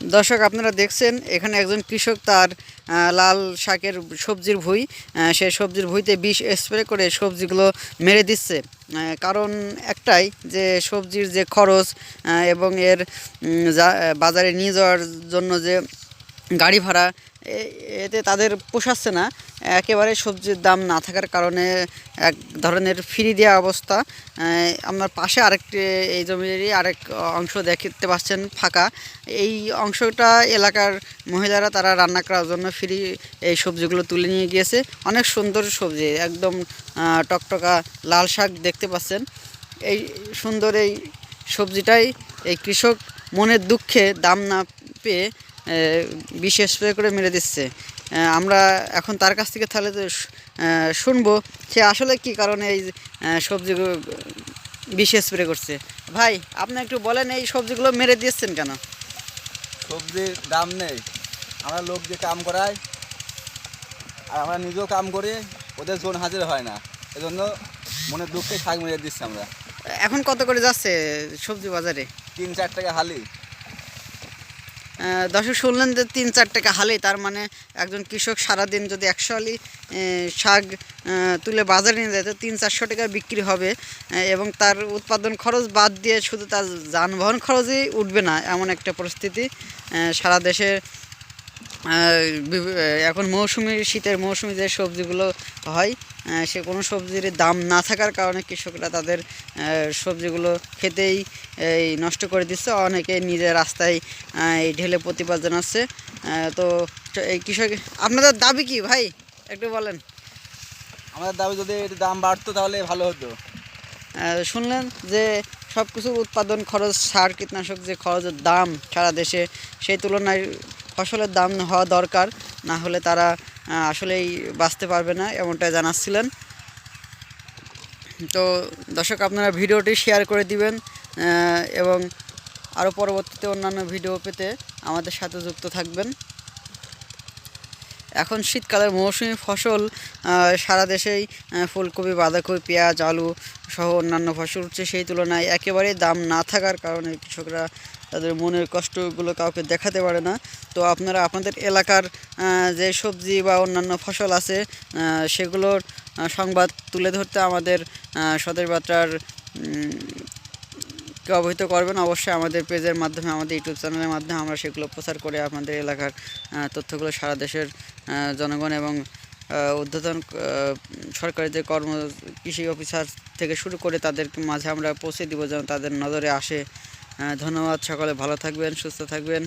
দর্শক, আপনারা দেখছেন, এখানে একজন কৃষক তার লাল শাকের সবজির ভুই সে সবজির ভুইতে বিষ স্প্রে করে সবজিগুলো মেরে দিচ্ছে। কারণ একটাই যে সবজির যে খরচ এবং এর বাজারে নিয়ে যাওয়ার জন্য যে গাড়ি ভাড়া এতে তাদের পোষাচ্ছে না। একেবারে সবজির দাম না থাকার কারণে এক ধরনের ফ্রি দেওয়া অবস্থা। আপনার পাশে আরেকটি, এই জমিরই আরেক অংশ দেখতে পাচ্ছেন ফাঁকা। এই অংশটা এলাকার মহিলারা তারা রান্না করার জন্য ফ্রি এই সবজিগুলো তুলে নিয়ে গিয়েছে। অনেক সুন্দর সবজি, একদম টকটকা লাল শাক দেখতে পাচ্ছেন। এই সুন্দর এই সবজিটাই এই কৃষক মনের দুঃখে দাম না পেয়ে বিষ স্প্রে করে মেরে দিচ্ছে। আমরা এখন তার কাছ থেকে তাহলে তো শুনব সে আসলে কি কারণে এই সবজিগুলো বিষ স্প্রে করছে। ভাই আপনি একটু বলেন এই সবজিগুলো মেরে দিয়েছেন কেন? সবজির দাম নেই। আমরা লোক যে কাম করাই আর আমরা নিজেও কাম করি ওদের জোন হাজির হয় না। এজন্য মনে দুঃখে শাক মেরে দিচ্ছি আমরা। এখন কত করে যাচ্ছে সবজি বাজারে? তিন চার টাকা হালি। দর্শক শুনলেন যে তিন চার টাকা হালে তার মানে একজন কৃষক সারাদিন যদি একশো আলি শাক তুলে বাজারে নিয়ে যায় তো তিন চারশো টাকা বিক্রি হবে এবং তার উৎপাদন খরচ বাদ দিয়ে শুধু তার যানবাহন খরচই উঠবে না এমন একটা পরিস্থিতি সারা দেশে আহ, বিভি- আহ, এখন মৌসুমি শীতের মৌসুমি যে সবজিগুলো হয় সে কোনো সবজির দাম না থাকার কারণে কৃষকরা তাদের সবজিগুলো খেতেই এই নষ্ট করে দিচ্ছে। অনেকে নিজের রাস্তায় এই ঢেলে প্রতিবাদ জানাচ্ছে তো এই কৃষক আপনাদের দাবি কি ভাই? একটু বলেন। আমাদের দাবি যদি দাম বাড়তো তাহলে ভালো হতো। শুনলেন যে সব কিছুর উৎপাদন খরচ সার কীটনাশক যে খরচের দাম সারা দেশে সেই তুলনায় ফসলের দাম হওয়া দরকার, না হলে তারা আসলেই বাঁচতে পারবে না এমনটাই জানাচ্ছিলেন। তো দর্শক, আপনারা ভিডিওটি শেয়ার করে দিবেন এবং আরও পরবর্তীতে অন্যান্য ভিডিও পেতে আমাদের সাথে যুক্ত থাকবেন। এখন শীতকালের মৌসুমি ফসল সারা দেশেই ফুলকপি বাঁধাকপি পেঁয়াজ আলু সহ অন্যান্য ফসল উঠছে সেই তুলনায়। একেবারেই দাম না থাকার কারণে কৃষকরা তাদের মনের কষ্টগুলো কাউকে দেখাতে পারে না। তো আপনারা আপনাদের এলাকার যে সবজি বা অন্যান্য ফসল আছে সেগুলোর সংবাদ তুলে ধরতে আমাদের আহ, স্বদেশ কে অবহিত করবেন, অবশ্যই আমাদের পেজের মাধ্যমে, আমাদের ইউটিউব চ্যানেলের মাধ্যমে আমরা সেগুলো প্রচার করে আমাদের এলাকার তথ্যগুলো সারা দেশের জনগণ এবং উদ্বোধন সরকারি যে কর্ম, কৃষি অফিসার থেকে শুরু করে তাদের মাঝে আমরা পৌঁছে দিব যেন তাদের নজরে আসে। ধন্যবাদ সকলে, ভালো থাকবেন, সুস্থ থাকবেন।